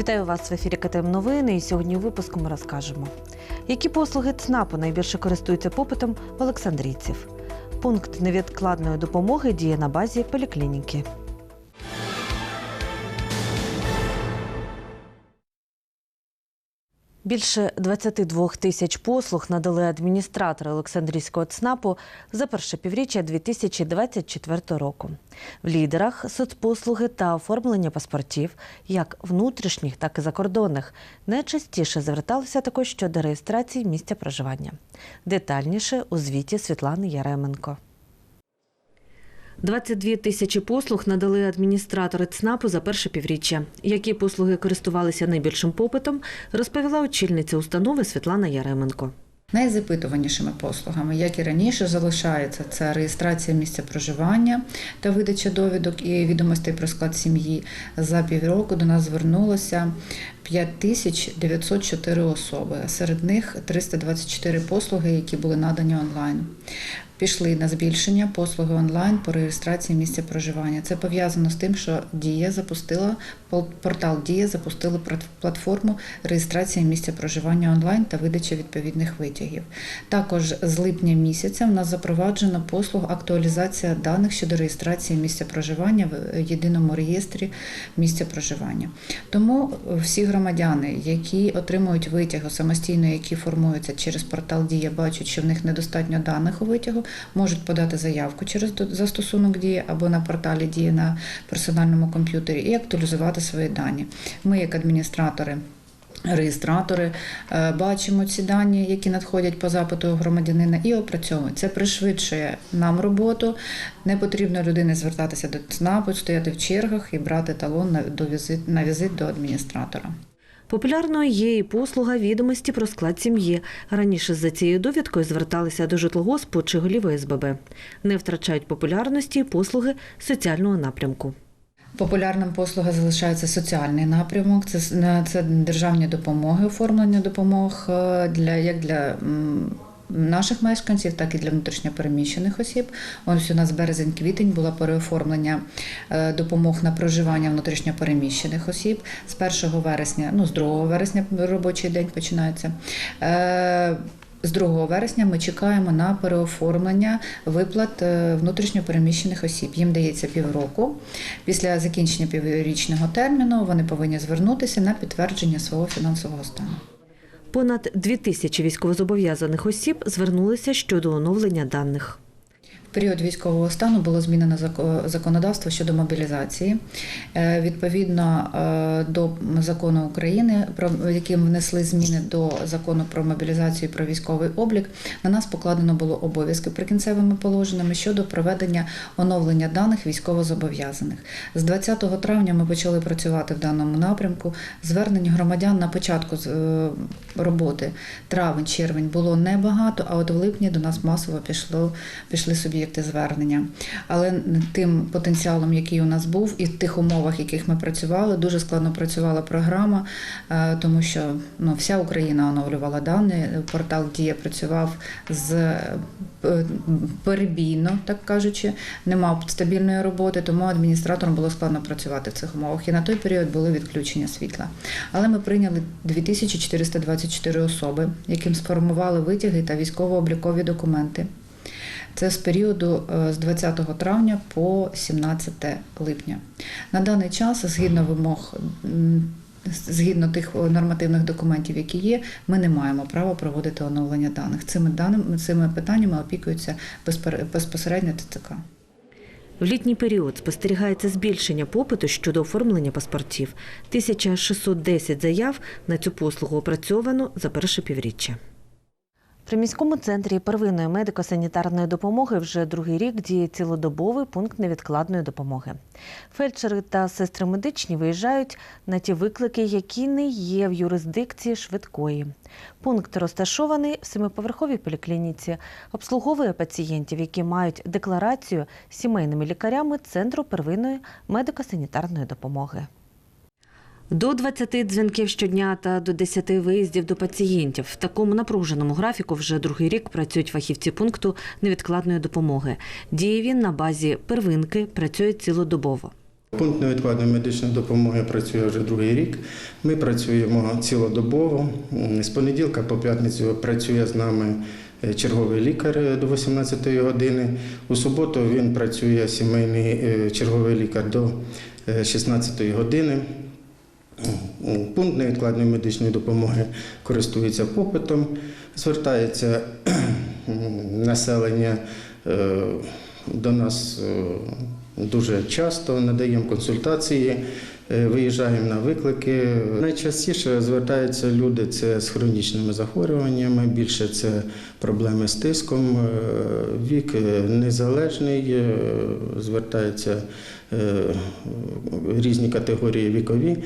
Вітаю вас в ефірі КТМ Новини. І сьогодні у випуску ми розкажемо, які послуги ЦНАПу найбільше користуються попитом в Олександрійців. Пункт невідкладної допомоги діє на базі поліклініки. Більше 22 тисяч послуг надали адміністратори Олександрійського ЦНАПу за перше півріччя 2024 року. В лідерах соцпослуги та оформлення паспортів, як внутрішніх, так і закордонних, найчастіше зверталися також щодо реєстрації місця проживання. Детальніше у звіті Світлани Яременко. 22 тисячі послуг надали адміністратори ЦНАПу за перше півріччя. Які послуги користувалися найбільшим попитом, розповіла очільниця установи Світлана Яременко. Найзапитуванішими послугами, як і раніше, залишається це реєстрація місця проживання та видача довідок і відомостей про склад сім'ї. За півроку до нас звернулося 5904 особи. Серед них 324 послуги, які були надані онлайн. Пішли на збільшення послуги онлайн по реєстрації місця проживання. Це пов'язано з тим, що Дія запустила портал Дія запустили платформу реєстрації місця проживання онлайн та видача відповідних витягів. Також з липня місяця в нас запроваджена послуга актуалізація даних щодо реєстрації місця проживання в єдиному реєстрі місця проживання. Тому всі громадяни, які отримують витяг самостійно, які формуються через портал Дія, бачать, що в них недостатньо даних у витягу, можуть подати заявку через застосунок Дія або на порталі Дія на персональному комп'ютері і актуалізувати свої дані. Ми, як адміністратори. Реєстратори е, бачимо ці дані, які надходять по запиту громадянина, і опрацьовуємо. Це пришвидшує нам роботу. Не потрібно людині звертатися до ЦНАПу, стояти в чергах і брати талон на візит на візит до адміністратора. Популярною є і послуга відомості про склад сім'ї. Раніше за цією довідкою зверталися до житлогоспу чи голів СББ. Не втрачають популярності послуги соціального напрямку. Популярним послуга залишається соціальний напрямок. Це це державні допомоги, оформлення допомог е, для як для наших мешканців, так і для внутрішньопереміщених осіб. Ось у нас березень-квітень було переоформлення е, допомог на проживання внутрішньопереміщених осіб з 1 вересня, ну з 2 вересня робочий день починається. Е, з 2 вересня ми чекаємо на переоформлення виплат е, внутрішньопереміщених осіб. Їм дається півроку. Після закінчення піврічного терміну вони повинні звернутися на підтвердження свого фінансового стану. Понад дві тисячі військовозобов'язаних осіб звернулися щодо оновлення даних. Період військового стану було змінено законодавство щодо мобілізації. Е, відповідно е, до закону України, про яким внесли зміни до закону про мобілізацію і про військовий облік, на нас покладено було обов'язки прикінцевими положеннями щодо проведення оновлення даних військовозобов'язаних. З 20 травня ми почали працювати в даному напрямку. Звернень громадян на початку е, роботи травень-червень було небагато, а от в липні до нас масово пішло пішли собі суб'єкти звернення. Але тим потенціалом, який у нас був, і в тих умовах, в яких ми працювали, дуже складно працювала програма, е, тому що ну, вся Україна оновлювала дані. Портал Дія працював з е, перебійно, так кажучи, не мав стабільної роботи, тому адміністраторам було складно працювати в цих умовах. І на той період були відключення світла. Але ми прийняли 2424 особи, яким сформували витяги та військово-облікові документи. Це з періоду е, з 20 травня по 17 липня. На даний час, згідно вимог, згідно тих нормативних документів, які є, ми не маємо права проводити оновлення даних. Цими даними цими питаннями опікуються безпосередньо ТЦК. В літній період спостерігається збільшення попиту щодо оформлення паспортів. 1610 заяв на цю послугу опрацьовано за перше півріччя. При міському центрі первинної медико-санітарної допомоги вже другий рік діє цілодобовий пункт невідкладної допомоги. Фельдшери та сестри медичні виїжджають на ті виклики, які не є в юрисдикції швидкої. Пункт розташований в семиповерховій поліклініці, обслуговує пацієнтів, які мають декларацію сімейними лікарями Центру первинної медико-санітарної допомоги. До 20 дзвінків щодня та до 10 виїздів до пацієнтів. В такому напруженому графіку вже другий рік працюють фахівці пункту невідкладної допомоги. Діє він на базі первинки, працює цілодобово. Пункт невідкладної медичної допомоги працює вже другий рік. Ми працюємо цілодобово. З понеділка по п'ятницю працює з нами е, черговий лікар е, до 18 години. У суботу він працює сімейний е, черговий лікар до е, 16 години. Пункт невідкладної медичної допомоги користується попитом, звертається населення е, до нас е, дуже часто, надаємо консультації, е, виїжджаємо на виклики. Найчастіше звертаються люди це з хронічними захворюваннями, більше це проблеми з тиском, вік незалежний, звертаються різні категорії вікові.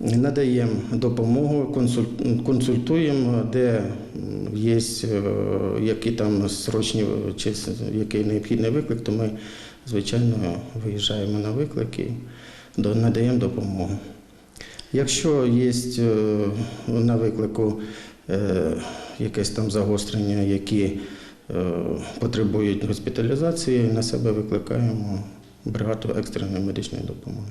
Надаємо допомогу, консультуємо, де є е, які там срочні чи який необхідний виклик, то ми, звичайно, виїжджаємо на виклик і надаємо допомогу. Якщо є е, на виклику е, якесь там загострення, які потребують госпіталізації, на себе викликаємо бригаду екстреної медичної допомоги.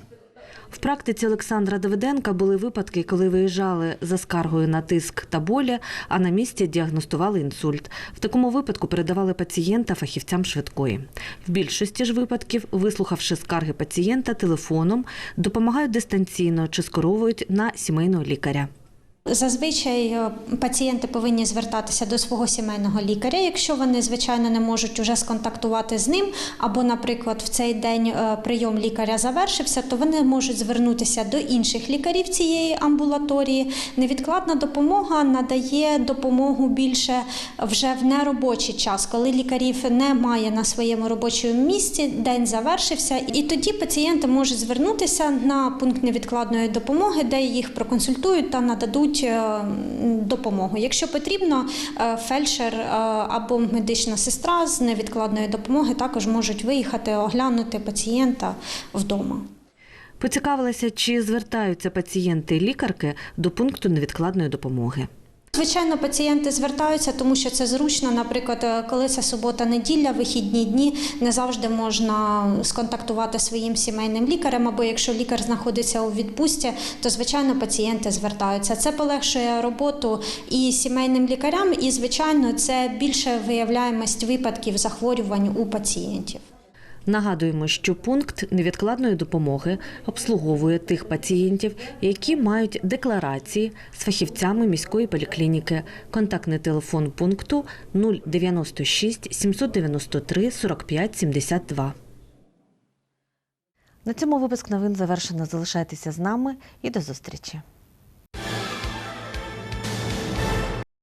В практиці Олександра Давиденка були випадки, коли виїжджали за скаргою на тиск та болі, а на місці діагностували інсульт. В такому випадку передавали пацієнта фахівцям швидкої. В більшості ж випадків, вислухавши скарги пацієнта телефоном, допомагають дистанційно чи скеровують на сімейного лікаря. Зазвичай е, пацієнти повинні звертатися до свого сімейного лікаря, якщо вони, звичайно, не можуть уже сконтактувати з ним, або, наприклад, в цей день е, прийом лікаря завершився, то вони можуть звернутися до інших лікарів цієї амбулаторії. Невідкладна допомога надає допомогу більше вже в неробочий час, коли лікарів немає на своєму робочому місці, день завершився, і тоді пацієнти можуть звернутися на пункт невідкладної допомоги, де їх проконсультують та нададуть е, допомогу. Якщо потрібно, е, фельдшер е, або медична сестра з невідкладної допомоги також можуть виїхати оглянути пацієнта вдома. Поцікавилася, чи звертаються пацієнти лікарки до пункту невідкладної допомоги. Звичайно, пацієнти звертаються, тому що це зручно. Наприклад, е, коли це субота-неділя, вихідні дні, не завжди можна сконтактувати своїм сімейним лікарем, або якщо лікар знаходиться у відпустці, то звичайно пацієнти звертаються. Це полегшує роботу і сімейним лікарям, і звичайно, це більше виявляємость випадків захворювань у пацієнтів. Нагадуємо, що пункт невідкладної допомоги обслуговує тих пацієнтів, які мають декларації з фахівцями міської поліклініки. Контактний телефон пункту 096 793 45 72. На цьому випуск новин завершено. Залишайтеся з нами і до зустрічі.